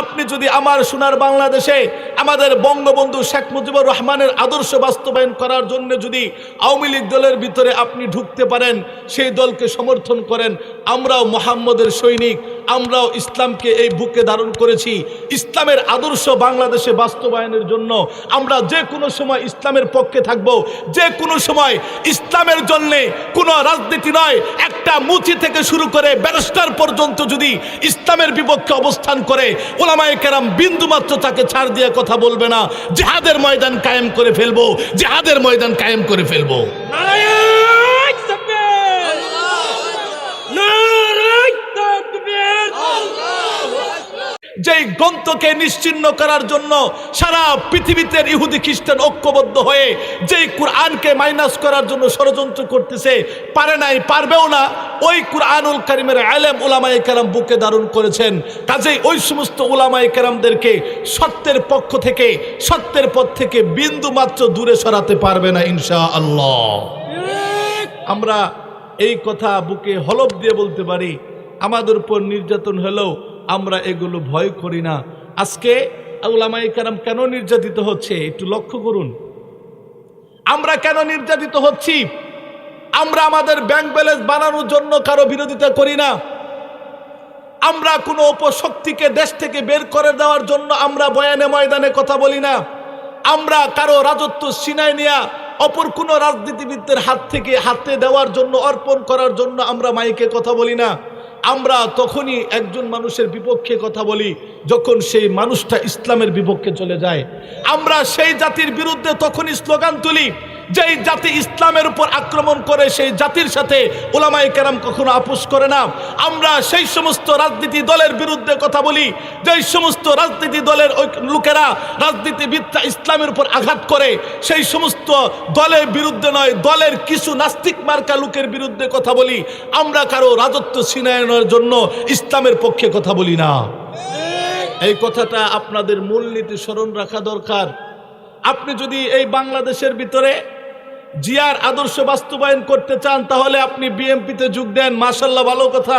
আপনি যদি আমার সোনার বাংলাদেশে আমাদের বঙ্গবন্ধু শেখ মুজিবুর রহমানের আদর্শ বাস্তবায়ন করার জন্য যদি আওয়ামী লীগ দলের ভিতরে আপনি ঢুকতে পারেন, সেই দলকে সমর্থন করেন, আমরাও মোহাম্মদের সৈনিক আমরাও ইসলামকে এই বুকে ধারণ করেছি। ইসলামের আদর্শ বাংলাদেশে বাস্তবায়নের জন্য আমরা যে কোনো সময় ইসলামের পক্ষে থাকব। যে কোনো সময় ইসলামের জন্যে কোনো রাজনীতি নয়। একটা মুচি থেকে শুরু করে ব্যারিস্টার পর্যন্ত যদি ইসলামের বিপক্ষে অবস্থান করে, ওলামায়ে কেরাম বিন্দু মাত্র তাকে ছাড় দিয়ে কথা বলবে না। জেহাদের ময়দান কায়েম করে ফেলব। জেহাদের ময়দান কায়েম করে ফেলব। যেই গ্রন্থকে নিশ্চিন্ন করার জন্য সারা পৃথিবীতে ইহুদি খ্রিস্টান ঐক্যবদ্ধ হয়ে যেই কোরআনকে মাইনাস করার জন্য ষড়যন্ত্র করতেছে, পারে নাই, পারবেও না, ওই কোরআনুল কারিমের আলেম উলামাই কালাম বুকে ধারণ করেছেন। কাজেই ওই সমস্ত উলামাই কালামদেরকে সত্যের পক্ষ থেকে, সত্যের পথ থেকে বিন্দু মাত্র দূরে সরাতে পারবে না ইনশা আল্লাহ আমরা এই কথা বুকে হলফ দিয়ে বলতে পারি, আমাদের উপর নির্যাতন হলেও আমরা এগুলো ভয় করি না। আজকে উলামাই কারাম কেন নির্যাতিত হচ্ছে? একটু লক্ষ্য করুন। আমরা কেন নির্যাতিত হচ্ছি? আমরা আমাদের ব্যাংক ব্যালেন্স বানানোর জন্য কারও বিরোধিতা করি না। আমরা কোনো উপশক্তিকে দেশ থেকে বের করে দেওয়ার জন্য আমরা বয়ানে ময়দানে কথা বলি না। আমরা কারও রাজত্ব সিনায় নেয়া, অপর কোনো রাজনীতিবিদদের হাত থেকে হাতে দেওয়ার জন্য, অর্পণ করার জন্য আমরা মাইকে কথা বলি না। আমরা তখনই একজন মানুষের বিপক্ষে কথা বলি যখন সেই মানুষটা ইসলামের বিপক্ষে চলে যায়। আমরা সেই জাতির বিরুদ্ধে তখনই স্লোগান তুলি। যেই জাতি ইসলামের উপর আক্রমণ করে, সেই জাতির সাথে ওলামাই কেরাম কখনো আপোষ করে না। আমরা সেই সমস্ত রাজনীতি দলের বিরুদ্ধে কথা বলি, যেই সমস্ত রাজনীতি দলের লোকেরা রাজনীতিবিদরা ইসলামের উপর আঘাত করে, সেই সমস্ত দলের বিরুদ্ধে নয়, দলের কিছু নাস্তিক মার্কা লোকের বিরুদ্ধে কথা বলি। আমরা কারও রাজত্ব ছিনায়নের জন্য ইসলামের পক্ষে কথা বলি না। এই কথাটা আপনাদের মূলনীতি স্মরণ রাখা দরকার। আপনি যদি এই বাংলাদেশের ভিতরে জিয়ার আদর্শ বাস্তবায়ন করতে চান, তাহলে আপনি বিএমপিতে যোগ দেন। মাসাল্লাহ ভালো কথা।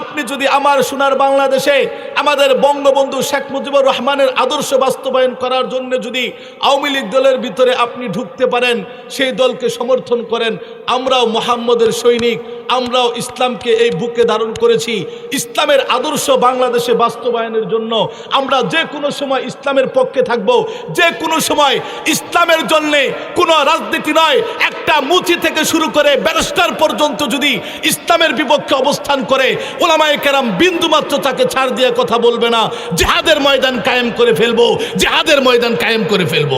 আপনি যদি আমার সোনার বাংলাদেশে আমাদের বঙ্গবন্ধু শেখ মুজিবুর রহমানের আদর্শ বাস্তবায়ন করার জন্য যদি আওয়ামী লীগ দলের ভিতরে আপনি ঢুকতে পারেন, সেই দলকে সমর্থন করেন, আমরাও মোহাম্মদের সৈনিক। আমরাও ইসলামকে এই বুকে ধারণ করেছি। ইসলামের আদর্শ বাংলাদেশে বাস্তবায়নের জন্য আমরা যে কোনো সময় ইসলামের পক্ষে থাকব। যে কোনো সময় ইসলামের জন্যে কোনো রাজনীতি নয়। একটা মুচি থেকে শুরু করে ব্যারিস্টার পর্যন্ত যদি ইসলামের বিপক্ষে অবস্থান করে, ওলামায়ে কেরাম বিন্দুমাত্র তাকে ছাড় দিয়ে কথা বলবে না। জেহাদের ময়দান কায়েম করে ফেলব। জেহাদের ময়দান কায়েম করে ফেলব।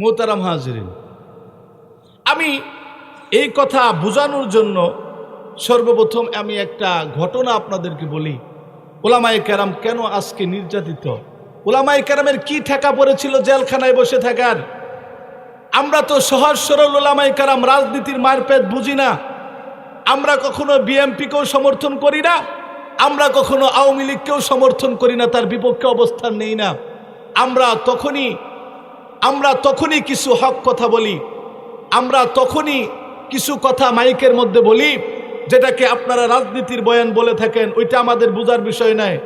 মোতারাম হাজরিন। আমি এই কথা বোঝানোর জন্য সর্বপ্রথম আমি একটা ঘটনা আপনাদেরকে বলি। ওলামাই কেরাম কেন আজকে নির্যাতিত? ওলামাই কেরামের কি ঠেকা পড়েছিল জেলখানায় বসে থাকার? আমরা তো সহজ সরল ওলামাই কেরাম রাজনীতির মারপেট বুঝি না। আমরা কখনো বিএমপিকেও সমর্থন করি না। আমরা কখনো আওয়ামী লীগকেও সমর্থন করি না, তার বিপক্ষে অবস্থান নেই না। আমরা তখনই আমরা তখনই কিছু হক কথা বলি। আমরা তখনই কিছু কথা মাইকের মধ্যে বলি, যেটাকে আপনারা রাজনীতির বয়ান বলে থাকেন, ওইটা আমাদের বোঝার বিষয় নয়।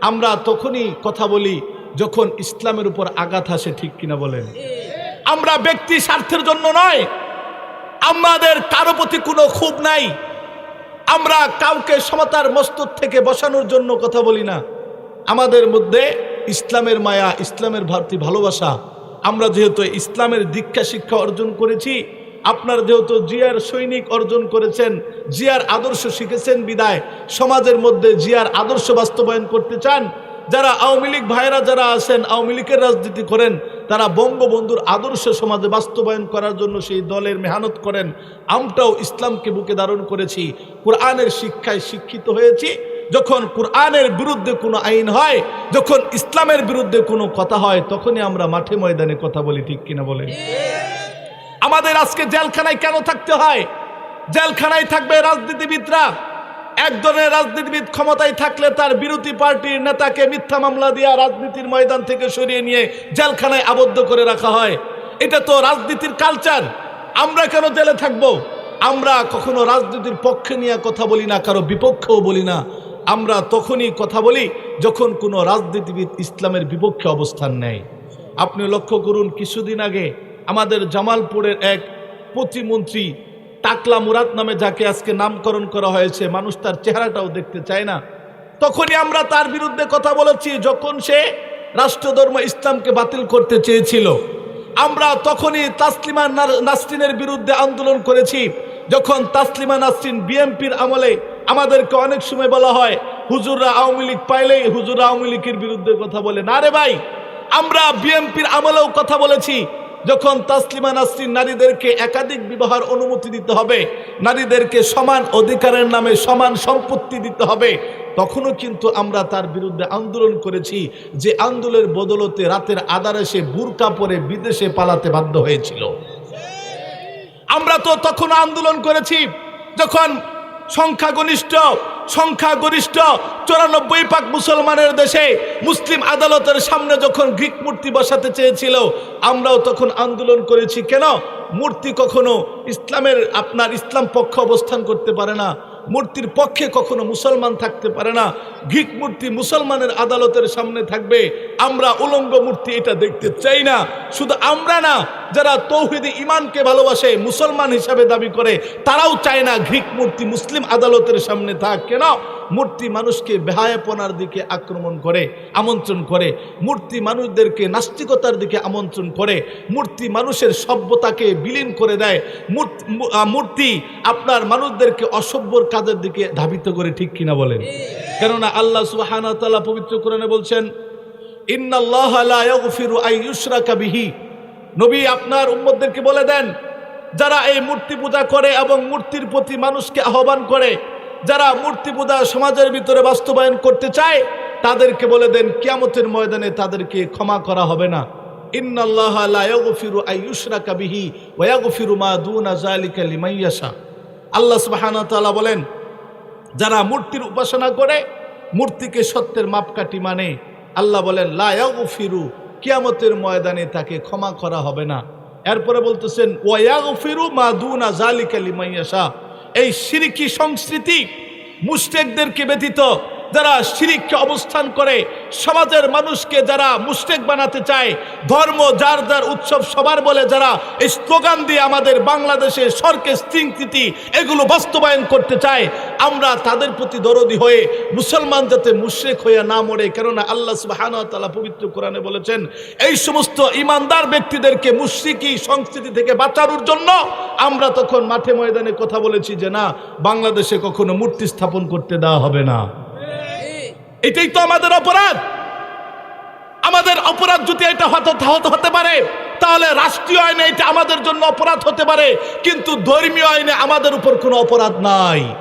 আমরা তখনই কথা বলি যখন ইসলামের উপর আঘাত আসে, ঠিক কিনা বলেন? আমরা ব্যক্তি স্বার্থের জন্য নয়। আমাদের কারও প্রতি কোনো ক্ষোভ নাই। আমরা কাউকে সমতার মস্তক থেকে বসানোর জন্য কথা বলি না। আমাদের মধ্যে ইসলামের মায়া, ইসলামের ভারতী ভালোবাসা আমরা যেহেতু ইসলামের দীক্ষা শিক্ষা অর্জন করেছি, আপনার যেহেতু জিয়ার সৈনিক অর্জন করেছেন, জিয়ার আদর্শ শিখেছেন বিদায়, সমাজের মধ্যে জিয়ার আদর্শ বাস্তবায়ন করতে চান, যারা আওয়ামী লীগ ভাইরা যারা আছেন, আওয়ামী লীগের রাজনীতি করেন, তারা বঙ্গবন্ধুর আদর্শ সমাজে বাস্তবায়ন করার জন্য সেই দলের মেহনত করেন। আমরাও ইসলামকে বুকে ধারণ করেছি, কোরআনের শিক্ষায় শিক্ষিত হয়েছি। যখন কোরআনের বিরুদ্ধে কোনো আইন হয়, যখন ইসলামের বিরুদ্ধে কোনো কথা হয়, তখনই আমরা মাঠে ময়দানে কথা বলি, ঠিক কিনা বলে আমাদের আজকে জেলখানায় কেন থাকতে হয়? জেলখানায় থাকবে রাজনীতিবিদরা। একজনের রাজনীতিবিদ ক্ষমতায় থাকলে তার বিরোধী পার্টির নেতাকে মিথ্যা মামলা দিয়া রাজনীতির ময়দান থেকে সরিয়ে নিয়ে জেলখানায় আবদ্ধ করে রাখা হয়। এটা তো রাজনীতির কালচার আমরা কেন জেলে থাকব? আমরা কখনো রাজনীতির পক্ষে নিয়ে কথা বলি না, কারও বিপক্ষেও বলি না। আমরা তখনই কথা বলি যখন কোনো রাজনীতিবিদ ইসলামের বিপক্ষে অবস্থান নেয়। আপনি লক্ষ্য করুন, কিছুদিন আগে আমাদের জামালপুরের এক প্রতিমন্ত্রী টাকলা মুরাদ নামে যাকে আজকে নামকরণ করা হয়েছে, মানুষ তার চেহারাটাও দেখতে চায় না। তখনই আমরা তার বিরুদ্ধে কথা বলেছি, যখন সে রাষ্ট্রধর্ম ইসলামকে বাতিল করতে চেয়েছিল। আমরা তখনই তাসলিমা নার- নাসরিনের বিরুদ্ধে আন্দোলন করেছি, যখন তাসলিমা নাসরিন বিএমপির আমলে আমাদেরকে অনেক সময় বলা হয়, হুজুররা আওয়ামী লীগ পাইলেই হুজুর আওয়ামী লীগের বিরুদ্ধে কথা বলে। না রে ভাই, আমরা বিএনপির আমলেও কথা বলেছি, যখন তাসলিমা নাসরিন নারীদেরকে একাধিক বিবাহের অনুমতি দিতে হবে, নারীদেরকে সমান অধিকারের নামে সমান সম্পত্তি দিতে হবে, তখনও কিন্তু আমরা তার বিরুদ্ধে আন্দোলন করেছি, যে আন্দোলনের বদলতে রাতের আধারে সে বুরকা পরে বিদেশে পালাতে বাধ্য হয়েছিল। আমরা তো তখন আন্দোলন করেছি, যখন সংখ্যাগরিষ্ঠ সংখ্যাগরিষ্ঠ চুরানব্বই পাক মুসলমানের দেশে মুসলিম আদালতের সামনে যখন গ্রিক মূর্তি বসাতে চেয়েছিল, আমরাও তখন আন্দোলন করেছি। কেন? মূর্তি কখনো ইসলামের, আপনার ইসলাম পক্ষ অবস্থান করতে পারে না। মূর্তির পক্ষে কখনো মুসলমান থাকতে পারে না। ঘিক মূর্তি মুসলমানের আদালতের সামনে থাকবে। আমরা উলঙ্গ মূর্তি এটা দেখতে চাই না। শুধু আমরা না, যারা তৌহিদি ইমানকে ভালোবাসে, মুসলমান হিসাবে দাবি করে, তারাও চায় না ঘিক মূর্তি মুসলিম আদালতের সামনে থাক। কেন? মূর্তি মানুষকে বেহায়াপনার দিকে আক্রমণ করে, আমন্ত্রণ করে, মূর্তি মানুষদেরকে নাস্তিকতার দিকে আমন্ত্রণ করে, মূর্তি মানুষের সভ্যতাকে বিলীন করে দেয়, মূর্তি- আপনার মানুষদেরকে অসভ্যর কাজের দিকে ধাবিত করে, ঠিক কিনা বলেন? কেননা আল্লাহ সুবহানাহু ওয়া তাআলা পবিত্র কোরআনে বলছেন, ইন্নাল্লাহ লা ইয়াগফিরু আন ইউশরাকা বিহি। নবী আপনার উম্মতদেরকে বলে দেন, যারা এই মূর্তি পূজা করে এবং মূর্তির প্রতি মানুষকে আহ্বান করে যারা মূর্তি পূজা সমাজের ভিতরে বাস্তবায়ন করতে চায়, তাদেরকে বলে দেন, কিয়ামতের ময়দানে তাদেরকে ক্ষমা করা হবে না। বলেন, যারা মূর্তির উপাসনা করে, মূর্তিকে সত্যের মাপকাঠি মানে আল্লাহ বলেন লায়াগফিরু কিয়ামতের ময়দানে তাকে ক্ষমা করা হবে না। এরপরে বলতেছেন ওয়াগফিরু মা দুনা জালিকা লিমান ইয়াশা। এই সিরিকি সংস্কৃতি মুস্টেকদেরকে ব্যতীত যারা শিরিককে অবস্থান করে, সমাজের মানুষকে যারা মুশরিক বানাতে চায়, ধর্ম যার যার উৎসব সবার বলে যারা এই স্লোগান দিয়ে আমাদের বাংলাদেশে সরকে স্বীকৃতি এগুলো বাস্তবায়ন করতে চায়, আমরা তাদের প্রতি দরদি হয়ে মুসলমান যাতে মুশরিক হয়ে না মরে। কেননা আল্লাহ সুবহানাহু ওয়া পবিত্র কোরআনে বলেছেন, এই সমস্ত ইমানদার ব্যক্তিদেরকে মুশরিকি সংস্কৃতি থেকে বাঁচানোর জন্য আমরা তখন মাঠে ময়দানে কথা বলেছি যে, না, বাংলাদেশে কখনো মূর্তি স্থাপন করতে দেওয়া হবে না। এটাই তো আমাদের অপরাধ। আমাদের অপরাধ যদি এটা হতাহত হতে- পারে, তাহলে রাষ্ট্রীয় আইনে এটা আমাদের জন্য অপরাধ হতে পারে, কিন্তু ধর্মীয় আইনে আমাদের উপর কোনো অপরাধ নাই।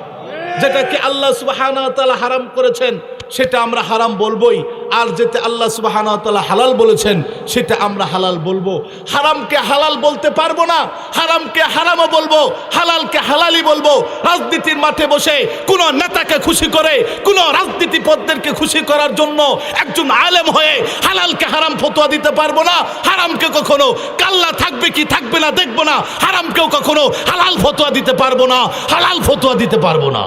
যেটাকে আল্লাহ সুবাহ হারাম করেছেন। সেটা আমরা হারাম বলবোই। আর যেটা আল্লাহ সুবহানাহু ওয়া হালাল বলেছেন, সেটা আমরা হালাল বলব। হারামকে হালাল বলতে পারব না, হারামকে হারামও বলব, হালালকে হালালই বলব। রাজনীতির মাঠে বসে কোন নেতাকে খুশি করে, কোন রাজনীতিপদদেরকে খুশি করার জন্য একজন আলেম হয়ে হালালকে হারাম ফতোয়া দিতে পারব না, হারামকে কখনো কাল্লা থাকবে কি থাকবে না দেখব না, হারামকেও কখনো হালাল ফতোয়া দিতে পারব না, হালাল ফতোয়া দিতে পারব না।